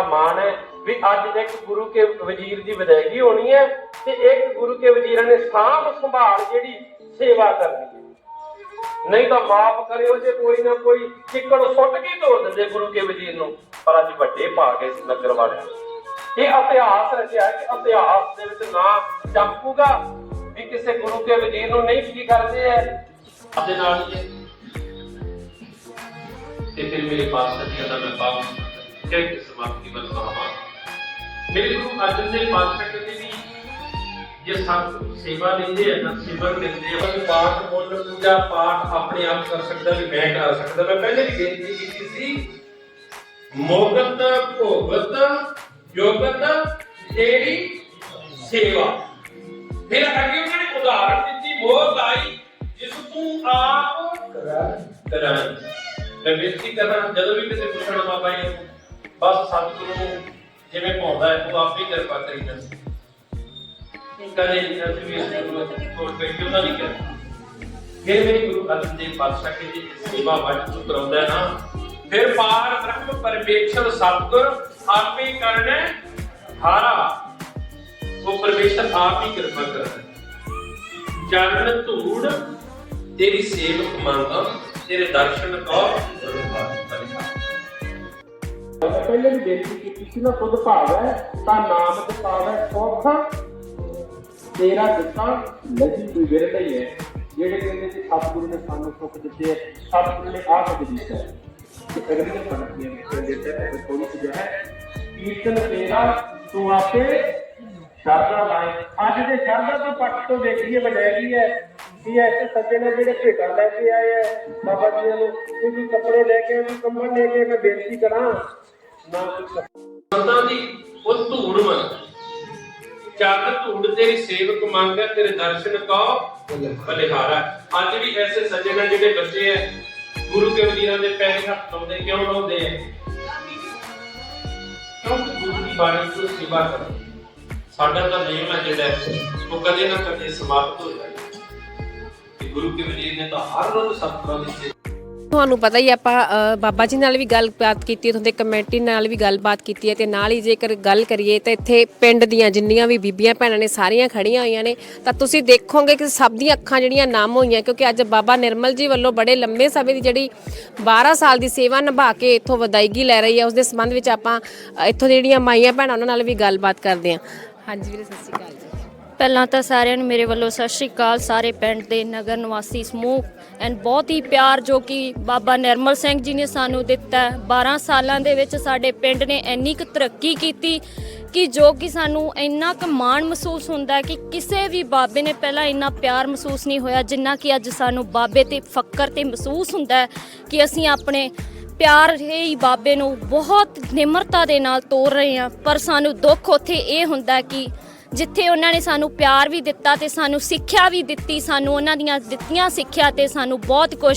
ਮਾਨ ਹੈ ਵੀ ਅੱਜ ਇੱਕ ਗੁਰੂ ਕੇ ਵਜ਼ੀਰ ਦੀ ਵਿਦਾਇਗੀ ਹੋਣੀ ਹੈ ਤੇ ਇੱਕ ਗੁਰੂ ਕੇ ਵਜ਼ੀਰਾਂ ਨੇ ਸਾਂਭ ਸੰਭਾਲ ਜਿਹੜੀ ਸੇਵਾ ਕਰਨੀ ਹੈ। ਨਹੀਂ ਤਾਂ ਮਾਫ ਕਰਿਓ ਜੇ ਕੋਈ ਨਾ ਕੋਈ ਚਿੱਕੜ ਸੁੱਟ ਕੇ ਹੀ ਦਿੰਦੇ ਗੁਰੂ ਕੇ ਵਜ਼ੀਰ ਨੂੰ, ਪਰ ਅੱਜ ਵੱਡੇ ਪਾ ਇਸ ਨਗਰ ਵਾਲਿਆਂ ਇਹ ਇਤਿਹਾਸ ਰਚਿਆ ਕਿ ਇਤਿਹਾਸ ਦੇ ਵਿੱਚ ਨਾ ਚਮਕੂਗਾ ਵੀ ਕਿਸੇ ਗੁਰੂ ਕੇ ਵਜ਼ੀਰ ਨੂੰ ਨਹੀਂ ਕੀ ਕਰਦੇ ਐ ਆਪਦੇ ਨਾਲ ਹੈ। ਤੇ ਫਿਰ ਮੇਰੇ ਪਾਸ ਸਦੀਆਂ ਦਾ ਮੈਂ ਪਾਪ ਕਹਿ ਕੇ ਸਮਾਪਤੀ ਵੱਲ ਆਵਾਂ ਮੇਰੇ ਗੁਰੂ ਅਰਜਨ ਦੇਵ ਪਾਤਸ਼ਾਹ ਕਹਿੰਦੇ ਵੀ ਜੇ ਸਤਿਗੁਰੂ ਸੇਵਾ ਲੈਂਦੇ ਆ ਨਾ ਸੇਵਾ ਲੈਂਦੇ ਆ ਤਾਂ ਪਾਠ ਮੁੱਲ ਪੂਜਾ ਪਾਠ ਆਪਣੇ ਆਪ ਕਰ ਸਕਦਾ ਵੀ ਮੈਂ ਕਰ ਸਕਦਾ। ਮੈਂ ਪਹਿਲੇ ਵੀ ਬੇਨਤੀ ਕੀਤੀ ਸੀ ਮੋਗਤ ਭੋਗਤ ਯੋਗਤ ਤੇਰੀ ਸੇਵਾ। ਫਿਰ ਅੱਗੇ ਉਹਨਾਂ ਨੇ ਉਦਾਹਰਣ ਦਿੱਤੀ ਮੋਹ ਲਾਈ ਜਿਸ ਤੂੰ ਆਪ ਕਰਾਂ ਮੈਂ ਬੇਨਤੀ ਕਰਨਾ ਜਦੋਂ ਵੀ ਕਿਸੇ ਪੁੱਛਣ ਬਾਬਾ ਜੀ ਬਸ ਸਤਿਗੁਰੂ ਜਿਵੇਂ ਪਾਉਂਦਾ ਹੈ, ਉਹ ਆਪੇ ਕਿਰਪਾ ਕਰੀ ਜਾਂਦਾ ਕਦੇ ਅਸੀਂ ਵੀ ਇਸ ਕੋਲ ਬੈਠੇ ਉਹਨਾਂ ਨਹੀਂ ਕਰਦਾ ਫਿਰ ਮੇਰੇ ਗੁਰੂ ਅਰਜਨ ਦੇਵ ਪਾਤਸ਼ਾਹ ਕਹਿੰਦੇ ਜੇ ਸੇਵਾ ਵੱਜ ਤੂੰ ਕਰਾਉਂਦਾ ਨਾ, ਫਿਰ ਪਾਰ ਬ੍ਰਹਮ ਪਰਮੇਸ਼ਰ ਸਤਿਗੁਰ ਆਪੇ ਕਰਨਾ ਹਾਰਾ। ਉਹ ਪਰਮੇਸ਼ਰ ਆਪ ਹੀ ਕਿਰਪਾ ਕਰਦਾ ਚਰਨ ਧੂੜ, ਤੇਰੀ ਸੇਵਕ ਮੰਗਾ, ਤੇਰੇ ਦਰਸ਼ਨ ਕੋ ਪਹਿਲੇ ਵੀ ਬੇਨਤੀ ਕੀਤੀ ਸੀ ਨਾ ਖੁਦ ਭਾਵ ਹੈ ਤਾਂ ਨਾਮ ਤੇ ਪਾਵੈ ਸੋਖਾ ਤੇਰਾ ਦਿੱਤਾ ਨਹੀਂ ਕੋਈ ਵਿਰਲਾ ਹੀ ਹੈ ਜਿਹੜੇ ਕਹਿੰਦੇ ਕਿ ਸਤਿਗੁਰੂ ਨੇ ਸਾਨੂੰ ਸੁੱਖ ਦਿੱਤੇ ਹੈ ਸਤਿਗੁਰੂ ਨੇ ਆਪ ਕੁਝ ਦਿੱਤਾ ਹੈ ਤੇ ਅਗਲੀ ਪੰਕਤੀ ਵਿੱਚ ਦਿੱਤਾ ਹੈ ਕੋਈ ਕੁਝ ਹੈ ਕੀਰਤਨ ਤੇਰਾ ਤੂੰ ਆਪੇ ਸ਼ਰਧਾ ਲਾਏ ਅੱਜ ਦੇ ਸ਼ਰਧਾ ਤੋਂ ਪੱਟ ਤੋਂ ਦੇਖੀਏ ਵਡਿਆਈ ਹੈ ਕਿ ਐਸੇ ਸੱਜਣ ਨੇ ਜਿਹੜੇ ਭੇਟਾਂ ਲੈ ਕੇ ਆਏ ਹੈ ਬਾਬਾ ਜੀ ਨੂੰ ਕੋਈ ਕੱਪੜੇ ਲੈ ਕੇ ਕੋਈ ਕੰਬਲ ਲੈ ਕੇ ਮੈਂ ਬੇਨਤੀ ਕਰਾਂ ਨਾ ਕੋਈ ਸੰਤਾਂ ਦੀ ਉਹ ਧੂੜ ਮਨ। ਚੱਲ ਧੂੜ ਤੇਰੀ ਸੇਵਕ ਮੰਗੈ ਤੇਰੇ ਦਰਸ਼ਨ ਕੋ ਬਲਿਹਾਰਾ। ਅੱਜ ਵੀ ਐਸੇ ਸੱਜਣ ਹੈ ਜਿਹੜੇ ਬੱਚੇ ਹੈ ਗੁਰੂ ਕੇ ਵਜ਼ੀਰਾਂ ਦੇ ਪੈਰ ਹੱਥ ਲਾਉਂਦੇ, ਕਿਉਂ ਲਾਉਂਦੇ ਹੈ ਕਿਉਂਕਿ ਗੁਰੂ ਦੀ ਬਾਣੀ ਤੋਂ ਸੇਵਾ ਕਰੋ ਸਾਡਾ ਤਾਂ ਨੇਮ ਹੈ ਜਿਹੜਾ, ਉਹ ਕਦੇ ਨਾ ਕਦੇ ਸਮਾਪਤ ਹੋ ਜਾਏਗਾ ਗੁਰੂ ਕੇ ਵਜ਼ੀਰ ਨੇ ਤਾਂ ਹਰ ਰੋਜ਼ ਸਤਿਗੁਰਾਂ ਦੀ ਸੇਵਾ ਤੁਹਾਨੂੰ ਪਤਾ ਹੀ ਆਪਾਂ ਬਾਬਾ ਜੀ ਨਾਲ ਵੀ ਗੱਲਬਾਤ ਕੀਤੀ ਹੈ ਦੇ ਕਮੇਟੀ ਨਾਲ ਵੀ ਗੱਲਬਾਤ ਕੀਤੀ ਹੈ ਤੇ ਨਾਲ ਹੀ ਜੇਕਰ ਗੱਲ ਕਰੀਏ ਤਾਂ ਇੱਥੇ ਪਿੰਡ ਦੀਆਂ ਜਿੰਨੀਆਂ ਵੀ ਬੀਬੀਆਂ ਭੈਣਾਂ ਨੇ ਸਾਰੀਆਂ ਖੜੀਆਂ ਹੋਈਆਂ ਨੇ। ਤਾਂ ਤੁਸੀਂ ਦੇਖੋਗੇ ਕਿ ਸਭ ਦੀਆਂ ਅੱਖਾਂ ਜਿਹੜੀਆਂ ਨਮ ਹੋਈਆਂ, ਕਿਉਂਕਿ ਅੱਜ ਬਾਬਾ ਨਿਰਮਲ ਜੀ ਵੱਲੋਂ ਬੜੇ ਲੰਮੇ ਸਮੇਂ ਦੀ ਜਿਹੜੀ 12 ਸਾਲ ਦੀ ਸੇਵਾ ਨਿਭਾ ਕੇ ਇੱਥੋਂ ਵਿਦਾਇਗੀ ਲੈ ਰਹੀ ਹੈ ਉਸ ਦੇ ਸੰਬੰਧ ਵਿੱਚ ਆਪਾਂ ਇੱਥੋਂ ਦੀਆਂ ਜਿਹੜੀਆਂ ਮਾਈਆਂ ਭੈਣਾਂ, ਉਹਨਾਂ ਨਾਲ ਵੀ ਗੱਲਬਾਤ ਕਰਦੇ ਹਾਂ। ਹਾਂਜੀ ਵੀਰੇ, ਸਤਿ ਸ਼੍ਰੀ ਅਕਾਲ ਜੀ। ਪਹਿਲਾਂ ਤਾਂ ਸਾਰਿਆਂ ਨੂੰ ਮੇਰੇ ਵੱਲੋਂ ਸਤਿ ਸ਼੍ਰੀ ਅਕਾਲ, ਸਾਰੇ ਪਿੰਡ ਦੇ ਨਗਰ ਨਿਵਾਸੀ ਸਮੂਹ ਐਂਡ ਬਹੁਤ ਹੀ ਪਿਆਰ ਜੋ ਕਿ ਬਾਬਾ ਨਿਰਮਲ ਸਿੰਘ ਜੀ ਨੇ ਸਾਨੂੰ ਦਿੱਤਾ ਹੈ। 12 ਸਾਲਾਂ ਦੇ ਵਿੱਚ ਸਾਡੇ ਪਿੰਡ ਨੇ ਇੰਨੀ ਕੁ ਤਰੱਕੀ ਕੀਤੀ ਕਿ ਜੋ ਕਿ ਸਾਨੂੰ ਇੰਨਾ ਕੁ ਮਾਣ ਮਹਿਸੂਸ ਹੁੰਦਾ ਕਿ ਕਿਸੇ ਵੀ ਬਾਬੇ ਨੇ ਪਹਿਲਾਂ ਇੰਨਾ ਪਿਆਰ ਮਹਿਸੂਸ ਨਹੀਂ ਹੋਇਆ, ਜਿੰਨਾ ਕਿ ਅੱਜ ਸਾਨੂੰ ਬਾਬੇ ਤੇ ਫੱਕਰ ਤੇ ਮਹਿਸੂਸ ਹੁੰਦਾ ਕਿ ਅਸੀਂ ਆਪਣੇ ਪਿਆਰ ਹੀ ਬਾਬੇ ਨੂੰ ਬਹੁਤ ਨਿਮਰਤਾ ਦੇ ਨਾਲ ਤੋਰ ਰਹੇ ਹਾਂ ਪਰ ਸਾਨੂੰ ਦੁੱਖ ਉੱਥੇ ਇਹ ਹੁੰਦਾ ਕਿ ਜਿੱਥੇ ਉਹਨਾਂ ਨੇ ਸਾਨੂੰ ਪਿਆਰ ਵੀ ਦਿੱਤਾ ਤੇ ਸਾਨੂੰ ਸਿੱਖਿਆ ਵੀ ਦਿੱਤੀ, ਸਾਨੂੰ ਉਹਨਾਂ ਦੀਆਂ ਦਿੱਤੀਆਂ ਸਿੱਖਿਆ ਤੇ ਸਾਨੂੰ ਬਹੁਤ ਕੁਝ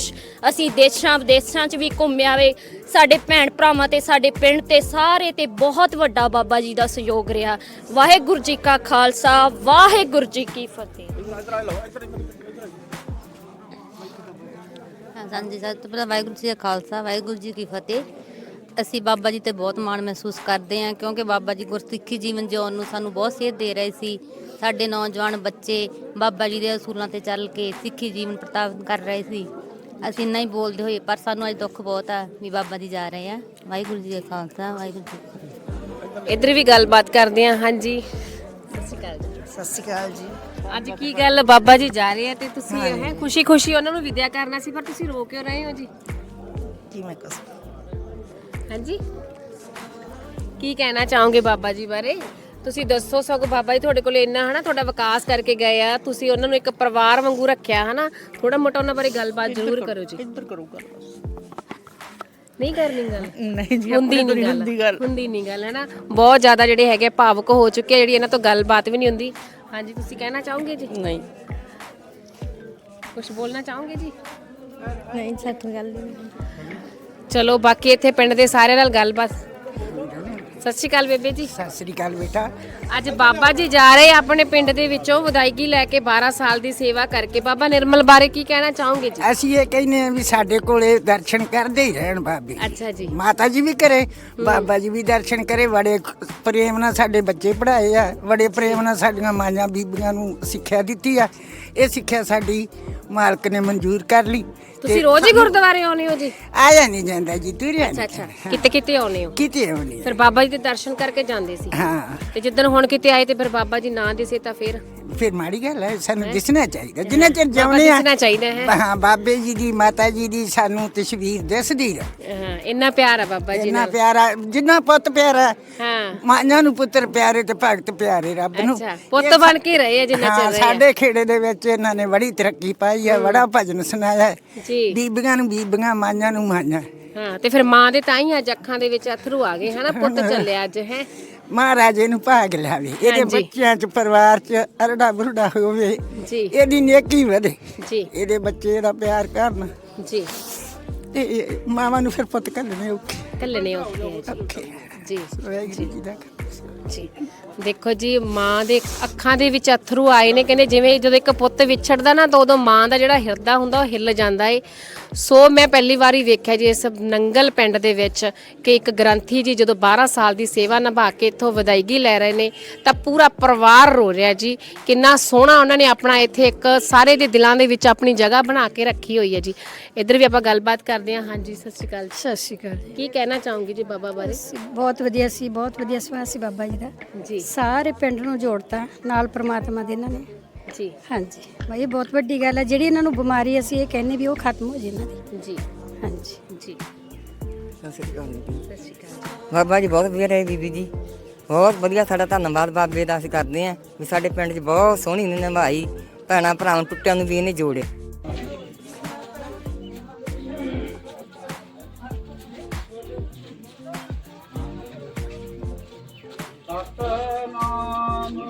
ਅਸੀਂ ਦੇਸ਼ਾਂ ਵਿਦੇਸ਼ਾਂ 'ਚ ਵੀ ਘੁੰਮਿਆ ਵੇ, ਸਾਡੇ ਭੈਣ ਭਰਾਵਾਂ ਤੇ ਸਾਡੇ ਪਿੰਡ ਤੇ ਸਾਰੇ ਤੇ ਬਹੁਤ ਵੱਡਾ ਬਾਬਾ ਜੀ ਦਾ ਸਹਿਯੋਗ ਰਿਹਾ। ਵਾਹਿਗੁਰੂ ਜੀ ਕਾ ਖਾਲਸਾ, ਵਾਹਿਗੁਰੂ ਜੀ ਕੀ ਫਤਿਹ। ਹਾਂਜੀ ਸਭ ਤੋਂ ਪਹਿਲਾਂ ਵਾਹਿਗੁਰੂ ਜੀ ਦਾ ਖਾਲਸਾ, ਵਾਹਿਗੁਰੂ ਜੀ ਕੀ ਫਤਿਹ। ਅਸੀਂ ਬਾਬਾ ਜੀ ਤੇ ਬਹੁਤ ਮਾਣ ਮਹਿਸੂਸ ਕਰਦੇ ਹਾਂ ਕਿਉਂਕਿ ਬਾਬਾ ਜੀ ਗੁਰਸਿੱਖੀ ਜੀਵਨ ਜਿਉਣ ਨੂੰ ਸਾਨੂੰ ਬਹੁਤ ਸੇਧ ਦੇ ਰਹੇ ਸੀ। ਸਾਡੇ ਨੌਜਵਾਨ ਬੱਚੇ ਬਾਬਾ ਜੀ ਦੇ ਅਸੂਲਾਂ ਤੇ ਚੱਲ ਕੇ ਸਿੱਖੀ ਜੀਵਨ ਪ੍ਰਤਾਪ ਕਰ ਰਹੇ ਸੀ। ਅਸੀਂ ਇੰਨਾ ਹੀ ਬੋਲਦੇ ਹੋਏ ਪਰ ਸਾਨੂੰ ਅੱਜ ਦੁੱਖ ਬਹੁਤ ਆ ਵੀ ਬਾਬਾ ਜੀ ਜਾ ਰਹੇ ਆ। ਵਾਹਿਗੁਰੂ ਜੀ ਦਾ ਖਾਲਸਾ ਵਾਹਿਗੁਰੂ ਜੀ ਕੀ ਫਤਿਹ। ਇੱਧਰ ਵੀ ਗੱਲਬਾਤ ਕਰਦੇ ਹਾਂ ਹਾਂਜੀ। ਸਤਿ ਸ਼੍ਰੀ ਅਕਾਲ ਜੀ। ਸਤਿ ਸ਼੍ਰੀ ਅਕਾਲ ਜੀ ਅੱਜ ਕੀ ਗੱਲ ਬਾਬਾ ਜੀ ਜਾ ਰਹੇ ਆ ਤੇ ਤੁਸੀਂ ਹੈ ਖੁਸ਼ੀ ਖੁਸ਼ੀ ਉਹਨਾਂ ਨੂੰ ਵਿਦਿਆ ਕਰਨਾ ਸੀ ਪਰ ਤੁਸੀਂ ਰੋ ਕਿਉਂ ਰਹੇ ਹੋ ਜੀ? ਕੀ ਮੈਂ ਕਸ ਹਾਂਜੀ। ਕੀ ਕਹਿਣਾ ਚਾਹੋਗੇ ਬਾਬਾ ਜੀ ਬਾਰੇ? ਤੁਸੀਂ ਦੱਸੋ ਸਗੋਂ ਬਾਬਾ ਜੀ ਤੁਹਾਡੇ ਕੋਲ ਇੰਨਾ ਹਨਾ ਤੁਹਾਡਾ ਵਿਕਾਸ ਕਰਕੇ ਗਏ ਆ। ਤੁਸੀਂ ਉਹਨਾਂ ਨੂੰ ਇੱਕ ਪਰਿਵਾਰ ਵਾਂਗੂ ਰੱਖਿਆ ਹਨਾ। ਥੋੜਾ ਮੋਟਾ ਉਹਨਾਂ ਬਾਰੇ ਗੱਲਬਾਤ ਜ਼ਰੂਰ ਕਰੋ ਜੀ। ਇੱਧਰ ਕਰੂਗਾ ਨਹੀਂ ਕਰਨੀ ਗੱਲ। ਨਹੀਂ ਜੀ ਹੁੰਦੀ ਨਹੀਂ ਗੱਲ। ਹੁੰਦੀ ਗੱਲ। ਹੁੰਦੀ ਨਹੀਂ ਗੱਲ ਹੈ ਨਾ ਬਹੁਤ ਜ਼ਿਆਦਾ ਜਿਹੜੇ ਹੈਗੇ ਭਾਵੁਕ ਹੋ ਚੁੱਕੇ ਆ ਜਿਹੜੀ ਇਹਨਾਂ ਤੋਂ ਗੱਲਬਾਤ ਵੀ ਨਹੀਂ ਹੁੰਦੀ। ਹਾਂਜੀ ਤੁਸੀਂ ਕਹਿਣਾ ਚਾਹੋਗੇ ਜੀ? ਨਹੀਂ। ਕੁਝ ਬੋਲਣਾ ਚਾਹੋਗੇ ਜੀ? ਨਹੀਂ ਸਾਥੋਂ ਗੱਲ ਨਹੀਂ ਚਲੋ ਬਾਕੀ ਇੱਥੇ ਪਿੰਡ ਦੇ ਸਾਰਿਆਂ ਨਾਲ ਗੱਲਬਾਤ। ਸਤਿ ਸ਼੍ਰੀ ਅਕਾਲ ਬੇਬੇ ਜੀ। ਸਤਿ ਸ੍ਰੀ ਅਕਾਲ ਬੇਟਾ। ਅੱਜ ਬਾਬਾ ਜੀ ਜਾ ਰਹੇ ਆਪਣੇ ਪਿੰਡ ਦੇ ਵਿੱਚੋਂ ਵਿਦਾਇਗੀ ਲੈ ਕੇ 12 ਸਾਲ ਦੀ ਸੇਵਾ ਕਰਕੇ। ਬਾਬਾ ਨਿਰਮਲ ਬਾਰੇ ਕੀ ਕਹਿਣਾ ਚਾਹੋਗੇ ਜੀ? ਅਸੀਂ ਇਹ ਕਹਿੰਦੇ ਆ ਵੀ ਸਾਡੇ ਕੋਲੇ ਦਰਸ਼ਨ ਕਰਦੇ ਹੀ ਰਹਿਣ ਬਾਬੇ ਅੱਛਾ ਜੀ। ਮਾਤਾ ਜੀ ਵੀ ਕਰੇ ਬਾਬਾ ਜੀ ਵੀ ਦਰਸ਼ਨ ਕਰੇ ਬੜੇ ਪ੍ਰੇਮ ਨਾਲ ਸਾਡੇ ਬੱਚੇ ਪੜ੍ਹਾਏ ਆ ਬੜੇ ਪ੍ਰੇਮ ਨਾਲ ਸਾਡੀਆਂ ਮਾਂਆਂ ਬੀਬੀਆਂ ਨੂੰ ਸਿੱਖਿਆ ਦਿੱਤੀ ਆ। ਇਹ ਸਿੱਖਿਆ ਸਾਡੀ ਮਾਲਕ ਨੇ ਮਨਜ਼ੂਰ ਕਰ ਲਈ। ਤੁਸੀਂ ਰੋਜ਼ ਹੀ ਗੁਰਦੁਆਰੇ ਆਉਂਦੇ ਹੋ ਜੀ? ਆਇਆ ਨਹੀਂ ਜਾਂਦਾ ਜੀ ਤੁਰਿਆ ਅੱਛਾ ਅੱਛਾ। ਕਿਤੇ ਕਿਤੇ ਆਉਂਦੇ ਹੋ? ਕਿਤੇ ਹੋਣੀ ਫਿਰ ਬਾਬਾ ਜੀ ਦੇ ਦਰਸ਼ਨ ਕਰਕੇ ਜਾਂਦੇ ਸੀ। ਹਾਂ। ਤੇ ਜਿੱਦਣ ਹੁਣ ਕਿਤੇ ਆਏ ਤੇ ਫਿਰ ਬਾਬਾ ਜੀ ਨਾ ਦਿਸੇ ਤਾਂ ਫਿਰ? ਫਿਰ ਮਾੜੀ ਗੱਲ ਹੈ ਸਾਨੂੰ ਦਿਸਣਾ ਚਾਹੀਦਾ ਜਿੰਨਾ ਚਿਰ ਜਿਉਂਦੇ ਆ ਦਿਸਣਾ ਚਾਹੀਦਾ ਹੈ ਹਾਂ ਬਾਬੇ ਜੀ ਦੀ ਮਾਤਾ ਜੀ ਦੀ ਸਾਨੂੰ ਤਸਵੀਰ ਦਿਸਦੀ ਰਹੇ ਹਾਂ ਇੰਨਾ ਪਿਆਰ ਆ ਬਾਬਾ ਜੀ ਇੰਨਾ ਨਾਲ ਪਿਆਰਾ ਜਿੰਨਾ ਪੁੱਤ ਪਿਆਰਾ ਹਾਂ ਮਾਂਆਂ ਨੂੰ ਪੁੱਤਰ ਪਿਆਰੇ ਤੇ ਭਗਤ ਪਿਆਰੇ ਰੱਬ ਨੂੰ ਅੱਛਾ ਪੁੱਤ ਬਣ ਕੇ ਰਹੇ ਆ ਜਿੰਨਾ ਹਾਂ ਚਿਰ ਰਹੇ ਆ। ਸਾਡੇ ਖੇੜੇ ਦੇ ਵਿੱਚ ਇਹਨਾਂ ਨੇ ਬੜੀ ਤਰੱਕੀ ਪਾਈ ਹੈ ਬੜਾ ਭਜਨ ਸੁਣਾਇਆ ਹੈ। ਜੀ ਬੀਬੀਆਂ ਨੂੰ ਬੀਬੀਆਂ ਮਾਂਆਂ ਨੂੰ ਮਾਂਆਂ ਹਾਂ ਤੇ ਫਿਰ ਮਾਂ ਦੇ ਤਾਂ ਹੀ ਅੱਜ ਅੱਖਾਂ ਦੇ ਵਿੱਚ ਅਥਰੂ ਆ ਗਏ ਹਨਾ ਪੁੱਤ ਚੱਲਿਆ ਅੱਜ ਹੈ ਮਹਾਰਾਜੇ ਨੂੰ ਭਾਗ ਲਾਵੇ। ਇਹਦੇ ਹਾਂਜੀ। ਬੱਚਿਆਂ ਚ ਪਰਿਵਾਰ ਚ ਅਰੜਾ ਬੁਰੜਾ ਹੋਵੇ ਜੀ। ਇਹਦੀ ਨੇਕੀ ਵਧੇ। ਜੀ। ਇਹਦੇ ਬੱਚੇ ਦਾ ਪਿਆਰ ਕਰਨ। ਜੀ। ਤੇ ਇਹ ਮਾਵਾਂ ਨੂੰ ਫਿਰ ਪੁੱਤ ਕੱਲਣੇ ਔਖੇ। ਕੱਲਣੇ ਔਖੇ ਆ ਜੀ। ਔਖੇ ਜੀ। ਵਾਹਿਗੁਰੂ ਜੀ ਦਾ ਖਾਲਸਾ। ਜੀ। ਦੇਖੋ ਜੀ ਮਾਂ ਦੇ ਅੱਖਾਂ ਦੇ ਵਿੱਚ ਅਥਰੂ ਆਏ ਨੇ ਕਹਿੰਦੇ ਜਿਵੇਂ ਜਦੋਂ ਇੱਕ ਪੁੱਤ ਵਿਛੜਦਾ ਨਾ ਤਾਂ ਉਦੋਂ ਮਾਂ ਦਾ ਜਿਹੜਾ ਹਿਰਦਾ ਹੁੰਦਾ ਉਹ ਹਿੱਲ ਜਾਂਦਾ ਏ। ਸੋ ਮੈਂ ਪਹਿਲੀ ਵਾਰੀ ਵੇਖਿਆ ਜੀ ਇਸ ਨੰਗਲ ਪਿੰਡ ਦੇ ਵਿੱਚ ਕਿ ਇੱਕ ਗ੍ਰੰਥੀ ਜੀ ਜਦੋਂ 12 ਸਾਲ ਦੀ ਸੇਵਾ ਨਿਭਾ ਕੇ ਇੱਥੋਂ ਵਿਦਾਇਗੀ ਲੈ ਰਹੇ ਨੇ ਤਾਂ ਪੂਰਾ ਪਰਿਵਾਰ ਰੋ ਰਿਹਾ ਜੀ। ਕਿੰਨਾ ਸੋਹਣਾ ਉਹਨਾਂ ਨੇ ਆਪਣਾ ਇੱਥੇ ਇੱਕ ਸਾਰੇ ਦੇ ਦਿਲਾਂ ਦੇ ਵਿੱਚ ਆਪਣੀ ਜਗ੍ਹਾ ਬਣਾ ਕੇ ਰੱਖੀ ਹੋਈ ਹੈ ਜੀ। ਇੱਧਰ ਵੀ ਆਪਾਂ ਗੱਲਬਾਤ ਕਰਦੇ ਹਾਂ। ਹਾਂਜੀ ਸਤਿ ਸ਼੍ਰੀ ਅਕਾਲ ਜੀ। ਸਤਿ ਸ਼੍ਰੀ ਅਕਾਲ ਜੀ। ਕੀ ਕਹਿਣਾ ਚਾਹੋਗੇ ਜੀ ਬਾਬਾ ਬਾਰੇ? ਬਹੁਤ ਵਧੀਆ ਸੀ ਬਹੁਤ ਵਧੀਆ ਸੁਭਾਅ ਸੀ ਬਾਬਾ ਜੀ ਦਾ ਜੀ। ਸਾਰੇ ਪਿੰਡ ਨੂੰ ਜੋੜਤਾ ਨਾਲ ਪ੍ਰਮਾਤਮਾ ਦੇ ਇਹਨਾਂ ਨੇ। ਜੀ। ਹਾਂਜੀ। ਬਈ ਇਹ ਬਹੁਤ ਵੱਡੀ ਗੱਲ ਹੈ ਜਿਹੜੀ ਇਹਨਾਂ ਨੂੰ ਬਿਮਾਰੀ ਅਸੀਂ ਇਹ ਕਹਿੰਨੇ ਵੀ ਉਹ ਖਤਮ ਹੋ ਜੇ ਇਹਨਾਂ ਦੀ। ਜੀ। ਹਾਂਜੀ। ਜੀ। ਸਤਿ ਸ਼੍ਰੀ ਅਕਾਲ ਜੀ। ਸਤਿ ਸ਼੍ਰੀ ਅਕਾਲ ਬਾਬਾ ਜੀ ਬਹੁਤ ਵਧੀਆ ਰਹੇ ਬੀਬੀ ਜੀ। ਬਹੁਤ ਵਧੀਆ ਸਾਡਾ ਧੰਨਵਾਦ ਬਾਬੇ ਦਾ ਅਸੀਂ ਕਰਦੇ ਹਾਂ ਵੀ ਸਾਡੇ ਪਿੰਡ 'ਚ ਬਹੁਤ ਸੋਹਣੀ ਨੇ ਨਿਭਾਈ। ਭੈਣਾਂ ਭਰਾਵਾਂ ਟੁੱਟਿਆਂ ਨੂੰ ਵੀ ਇਹਨੇ ਜੋੜਿਆ।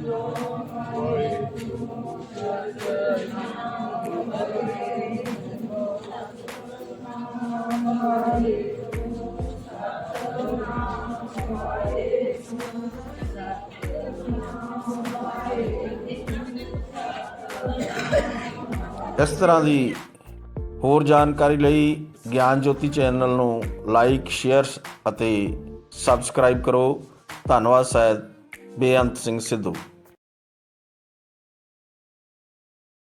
ਇਸ ਤਰ੍ਹਾਂ ਦੀ ਹੋਰ ਜਾਣਕਾਰੀ ਲਈ ਗਿਆਨ ਜੋਤੀ ਚੈਨਲ ਨੂੰ ਲਾਈਕ ਸ਼ੇਅਰ ਅਤੇ ਸਬਸਕ੍ਰਾਈਬ ਕਰੋ। ਧੰਨਵਾਦ ਸਾਹਿਬ ਬੇਅੰਤ ਸਿੰਘ ਸਿੱਧੂ